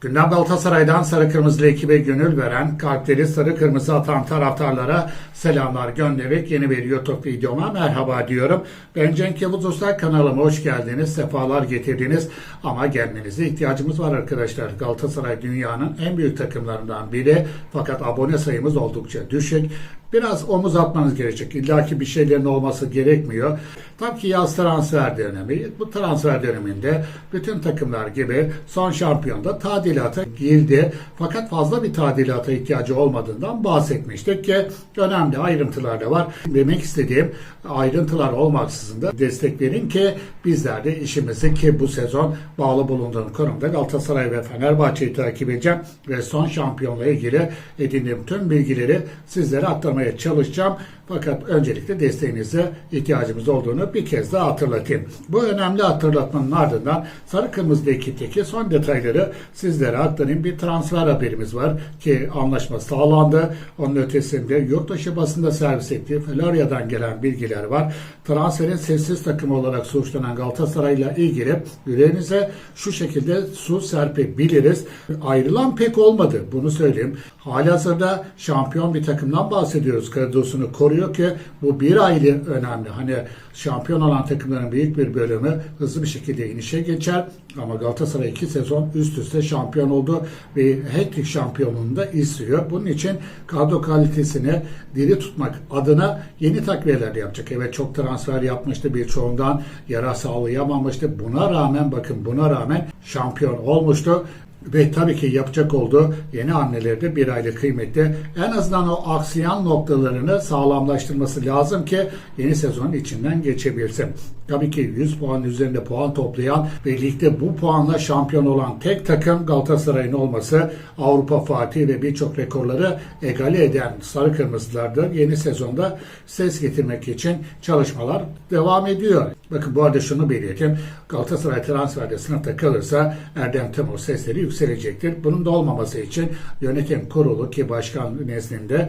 Gündem Galatasaray'dan sarı kırmızılı ekibe gönül veren, kalpleri sarı kırmızı atan taraftarlara selamlar göndererek yeni bir YouTube videoma merhaba diyorum. Ben Cenk Yavuz Usta kanalıma hoş geldiniz, sefalar getirdiniz ama gelmenize ihtiyacımız var arkadaşlar. Galatasaray dünyanın en büyük takımlarından biri fakat abone sayımız oldukça düşük. Biraz omuz atmanız gerekecek. İlla ki bir şeylerin olması gerekmiyor. Tabii ki yaz transfer dönemi. Bu transfer döneminde bütün takımlar gibi son şampiyonda tadilata girdi. Fakat fazla bir tadilata ihtiyacı olmadığından bahsetmiştik ki önemli ayrıntılar da var. Demek istediğim ayrıntılar olmaksızın da destek verin ki bizler de işimizi ki bu sezon bağlı bulunduğum konumda Galatasaray ve Fenerbahçe'yi takip edeceğim ve son şampiyonla ilgili edindiğim tüm bilgileri sizlere aktarmaya çalışacağım. Fakat öncelikle desteğinize ihtiyacımız olduğunu bir kez daha hatırlatayım. Bu önemli hatırlatmanın ardından sarı kırmızı ekipteki son detayları sizlere aktarayım. Bir transfer haberimiz var ki anlaşma sağlandı. Onun ötesinde yurt dışı basında servis ettiği Florya'dan gelen bilgiler var. Transferin sessiz takımı olarak suçlanan Galatasaray ile ilgili yüreğinize şu şekilde su serpebiliriz. Ayrılan pek olmadı. Bunu söyleyeyim. Halihazırda şampiyon bir takımdan bahsediyoruz. Kadrosunu koruyor ki bu bir aylı önemli. Hani şampiyon olan takımların büyük bir bölümü hızlı bir şekilde inişe geçer. Ama Galatasaray iki sezon üst üste şampiyon oldu ve hat-trick şampiyonluğunu da istiyor. Bunun için kadro kalitesini diri tutmak adına yeni takviyeler yapacak. Evet çok transfer yapmıştı birçoğundan yara sağlayamamıştı. Buna rağmen bakın buna rağmen şampiyon olmuştu. Ve tabii ki yapacak olduğu yeni hamleleri de bir aylık kıymetli. En azından o aksiyon noktalarını sağlamlaştırması lazım ki yeni sezonun içinden geçebilsin. Tabii ki 100 puan üzerinde puan toplayan ve ligde bu puanla şampiyon olan tek takım Galatasaray'ın olması Avrupa Fatih ve birçok rekorları egale eden Sarı Kırmızılar'da yeni sezonda ses getirmek için çalışmalar devam ediyor. Bakın bu arada şunu belirteyim. Galatasaray transferde sınıfta kalırsa Erdem Timur sesleri yükselecektir. Bunun da olmaması için yönetim kurulu ki başkan nezdinde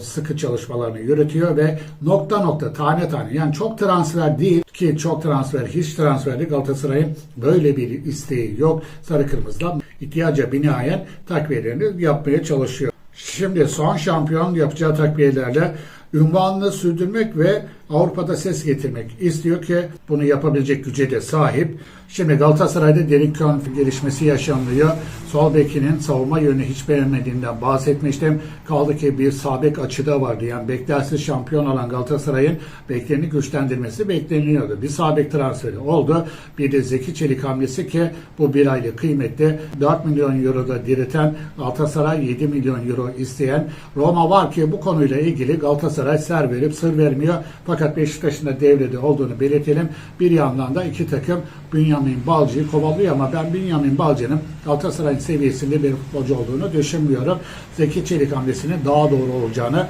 sıkı çalışmalarını yürütüyor ve nokta nokta tane tane yani çok transfer değil ki çok transfer hiç transferde Galatasaray'ın böyle bir isteği yok. Sarı kırmızıdan ihtiyaca binaen takviyelerini yapmaya çalışıyor. Şimdi son şampiyon yapacağı takviyelerle ünvanını sürdürmek ve Avrupa'da ses getirmek istiyor ki bunu yapabilecek güce de sahip. Şimdi Galatasaray'da Derek Kön gelişmesi yaşanıyor. Sol bekinin savunma yönünü hiç beğenmediğinden bahsetmiştim. Kaldı ki bir sabek açıda vardı. Yani beklersiz şampiyon olan Galatasaray'ın beklerini güçlendirmesi bekleniyordu. Bir sabek transferi oldu. Bir de Zeki Çelik hamlesi ki bu bir aylık kıymetli 4 milyon euroda direten Galatasaray 7 milyon euro isteyen Roma var ki bu konuyla ilgili Galatasaray ser verip sır vermiyor. Fakat Beşiktaş'ın da devrede olduğunu belirtelim. Bir yandan da iki takım Bünyamin Balcı'yı kovalıyor ama ben Bünyamin Balcı'nın Galatasaray'ın seviyesinde bir futbolcu olduğunu düşünmüyorum. Zeki Çelik hamlesinin daha doğru olacağını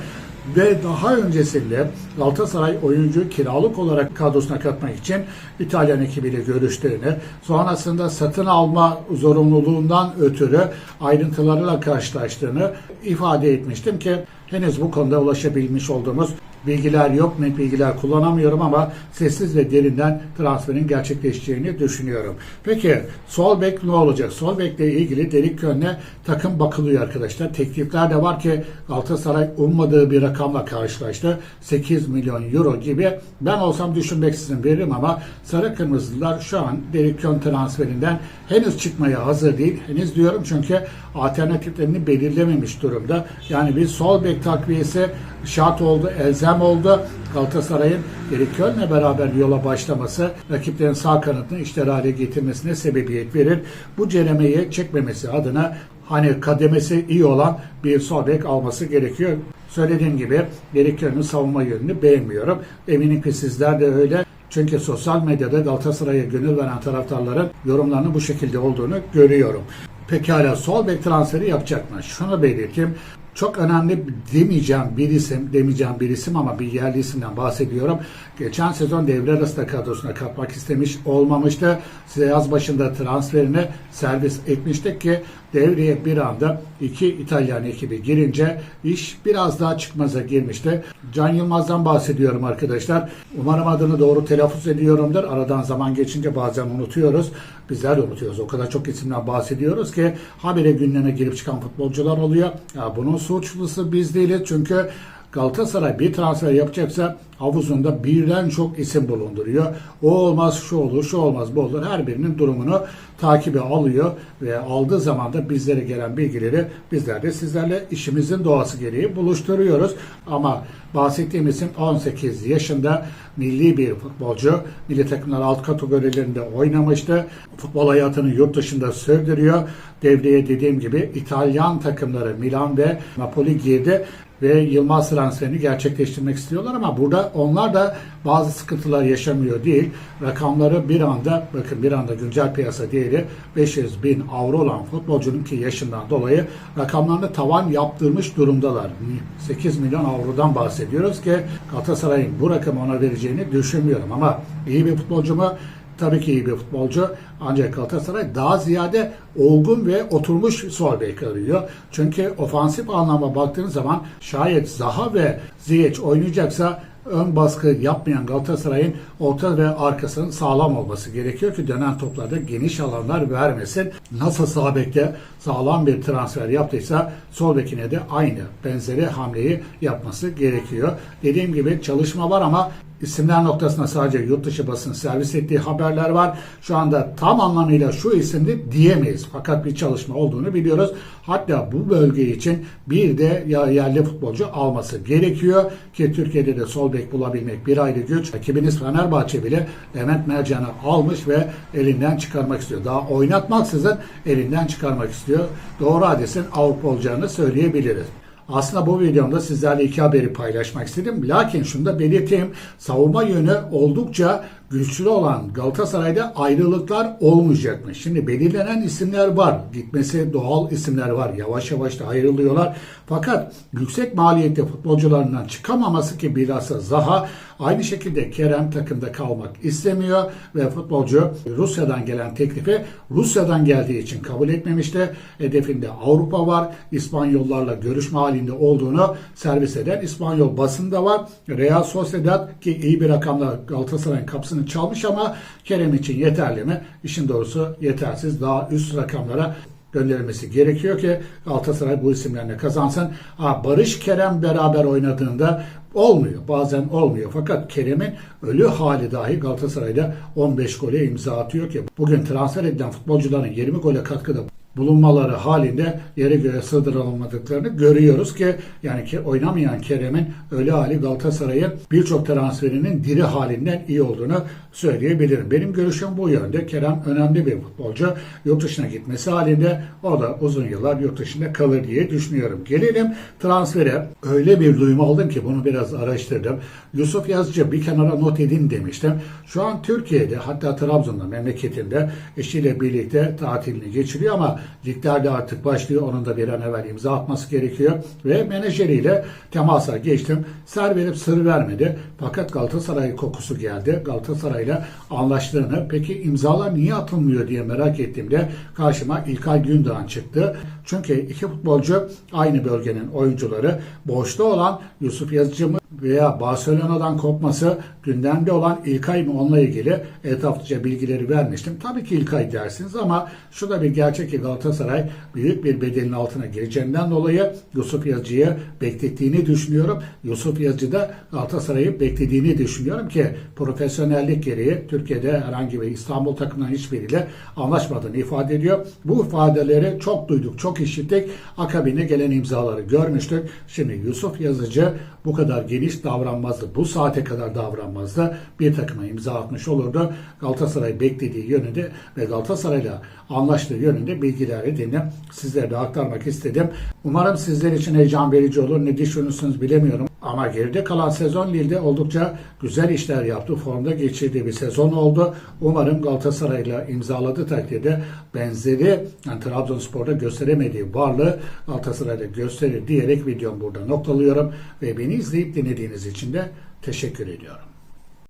ve daha öncesinde Galatasaray oyuncu kiralık olarak kadrosuna katmak için İtalyan ekibiyle görüştüğünü, sonrasında satın alma zorunluluğundan ötürü ayrıntılarıyla karşılaştığını ifade etmiştim ki henüz bu konuda ulaşabilmiş olduğumuz bilgiler yok, net bilgiler kullanamıyorum ama sessiz ve derinden transferin gerçekleşeceğini düşünüyorum. Peki sol bek ne olacak? Sol bekle ilgili delik yönüne takım bakılıyor arkadaşlar. Teklifler de var ki Galatasaray ummadığı bir rakamla karşılaştı. 8 milyon euro gibi. Ben olsam düşünmeksizin veririm ama Sarı Kırmızılar şu an Derik Yön transferinden henüz çıkmaya hazır değil. Henüz diyorum çünkü alternatiflerini belirlememiş durumda. Yani bir sol bek takviyesi şart oldu, elzem oldu. Galatasaray'ın Erik Köln'le beraber yola başlaması rakiplerin sağ kanatını işler hale getirmesine sebebiyet verir. Bu ceremeyi çekmemesi adına hani kademesi iyi olan bir sol bek alması gerekiyor. Söylediğim gibi Erik Köln'ün savunma yönünü beğenmiyorum. Eminim ki sizler de öyle. Çünkü sosyal medyada Galatasaray'a gönül veren taraftarların yorumlarının bu şekilde olduğunu görüyorum. Pekala sol bek transferi yapacak mı? Şunu belirteyim. Çok önemli demeyeceğim bir isim, demeyeceğim bir isim ama bir yerli isimden bahsediyorum. Geçen sezon devre arasında kadrosuna katmak istemiş olmamıştı. Size yaz başında transferini servis etmiştik ki devreye bir anda iki İtalyan ekibi girince iş biraz daha çıkmaza girmişti. Can Yılmaz'dan bahsediyorum arkadaşlar. Umarım adını doğru telaffuz ediyorumdur. Aradan zaman geçince bazen unutuyoruz. Bizler de unutuyoruz. O kadar çok isimden bahsediyoruz ki habire gündeme girip çıkan futbolcular oluyor. Ya bunun suçlusu biz değiliz çünkü Galatasaray bir transfer yapacaksa havuzunda birden çok isim bulunduruyor. O olmaz, şu olur, şu olmaz, bu olur. Her birinin durumunu takibe alıyor ve aldığı zaman da bizlere gelen bilgileri bizler de sizlerle işimizin doğası gereği buluşturuyoruz. Ama bahsettiğim isim 18 yaşında milli bir futbolcu. Milli takımlar alt kategorilerinde oynamıştı. Futbol hayatını yurt dışında sürdürüyor. Devreye dediğim gibi İtalyan takımları Milan ve Napoli girdi ve Yılmaz transferini gerçekleştirmek istiyorlar ama burada onlar da bazı sıkıntılar yaşamıyor değil. Rakamları bir anda bakın bir anda güncel piyasa değeri 500 bin avro olan futbolcunun ki yaşından dolayı rakamlarını tavan yaptırmış durumdalar. 8 milyon avrodan bahsediyoruz ki Galatasaray'ın bu rakamı ona vereceğini düşünmüyorum ama iyi bir futbolcu mu? Tabii ki iyi bir futbolcu. Ancak Galatasaray daha ziyade olgun ve oturmuş sol bek arıyor. Çünkü ofansif anlamda baktığınız zaman şayet Zaha ve Ziyech oynayacaksa ön baskı yapmayan Galatasaray'ın orta ve arkasının sağlam olması gerekiyor ki dönen toplarda geniş alanlar vermesin. Nasıl sağ bekte sağlam bir transfer yaptıysa sol bekine de aynı benzeri hamleyi yapması gerekiyor. Dediğim gibi çalışma var ama isimler noktasında sadece yurt dışı basın servis ettiği haberler var. Şu anda tam anlamıyla şu isimdi diyemeyiz. Fakat bir çalışma olduğunu biliyoruz. Hatta bu bölge için bir de yerli futbolcu alması gerekiyor ki Türkiye'de de sol bek bulabilmek bir ayrı güç. Rakibiniz Fenerbahçe bile Levent Mercan'ı almış ve elinden çıkarmak istiyor. Daha oynatmaksızın elinden çıkarmak istiyor. Doğru adresin Avrupa olacağını söyleyebiliriz. Aslında bu videomda sizlerle iki haberi paylaşmak istedim. Lakin şunu da belirteyim. Savunma yönü oldukça güçlü olan Galatasaray'da ayrılıklar olmayacakmış. Şimdi belirlenen isimler var. Gitmesi doğal isimler var. Yavaş yavaş da ayrılıyorlar. Fakat yüksek maliyette futbolcularından çıkamaması ki bilhassa Zaha aynı şekilde Kerem takımda kalmak istemiyor ve futbolcu Rusya'dan gelen teklifi Rusya'dan geldiği için kabul etmemişti. Hedefinde Avrupa var. İspanyollarla görüşme halinde olduğunu servis eden İspanyol basında var. Real Sociedad ki iyi bir rakamla Galatasaray'ın kapısını çalmış ama Kerem için yeterli mi? İşin doğrusu yetersiz. Daha üst rakamlara gönderilmesi gerekiyor ki Galatasaray bu isimlerle kazansın. Ha, Barış Kerem beraber oynadığında olmuyor. Bazen olmuyor. Fakat Kerem'in ölü hali dahi Galatasaray'da 15 gole imza atıyor ki bugün transfer edilen futbolcuların 20 gole katkıda bulunmaları halinde yere göre sığdırılamadıklarını görüyoruz ki yani ki oynamayan Kerem'in ölü hali Galatasaray'ın birçok transferinin diri halinden iyi olduğunu söyleyebilirim. Benim görüşüm bu yönde. Kerem önemli bir futbolcu. Yurt dışına gitmesi halinde o da uzun yıllar yurt dışında kalır diye düşünüyorum. Gelelim transfere. Öyle bir duyum aldım ki bunu biraz araştırdım. Yusuf Yazıcı bir kenara not edin demiştim. Şu an Türkiye'de hatta Trabzon'da memleketinde eşiyle birlikte tatilini geçiriyor ama liglerde artık başlıyor. Onun da bir an evvel imza atması gerekiyor. Ve menajeriyle temasa geçtim. Ser verip sır vermedi. Fakat Galatasaray kokusu geldi. Galatasaray'la anlaştığını peki imzalar niye atılmıyor diye merak ettiğimde karşıma İlkay Gündoğan çıktı. Çünkü iki futbolcu aynı bölgenin oyuncuları. Boşta olan Yusuf Yazıcı mı veya Barcelona'dan kopması gündemde olan İlkay mı onunla ilgili etraflıca bilgileri vermiştim. Tabii ki İlkay dersiniz ama şu da bir gerçek ki Galatasaray büyük bir bedelin altına gireceğinden dolayı Yusuf Yazıcı'yı beklettiğini düşünüyorum. Yusuf Yazıcı da Galatasaray'ı beklediğini düşünüyorum ki profesyonellik gereği Türkiye'de herhangi bir İstanbul takımından hiçbiriyle anlaşmadığını ifade ediyor. Bu ifadeleri çok duyduk, çok işittik. Akabine gelen imzaları görmüştük. Şimdi Yusuf Yazıcı bu kadar geniş davranmazdı. Bu saate kadar davranmazdı. Bir takıma imza atmış olurdu. Galatasaray beklediği yönünde ve Galatasaray'la anlaştığı yönünde bilgiler edindim. Sizlere de aktarmak istedim. Umarım sizler için heyecan verici olur. Ne düşünürsünüz bilemiyorum. Ama geride kalan sezon Lille'de oldukça güzel işler yaptı. Formda geçirdiği bir sezon oldu. Umarım Galatasaray'la imzaladığı takdirde benzeri yani Trabzonspor'da gösteremediği varlığı Galatasaray'da gösterir diyerek videomu burada noktalıyorum. Ve beni izleyip dinlediğiniz için de teşekkür ediyorum.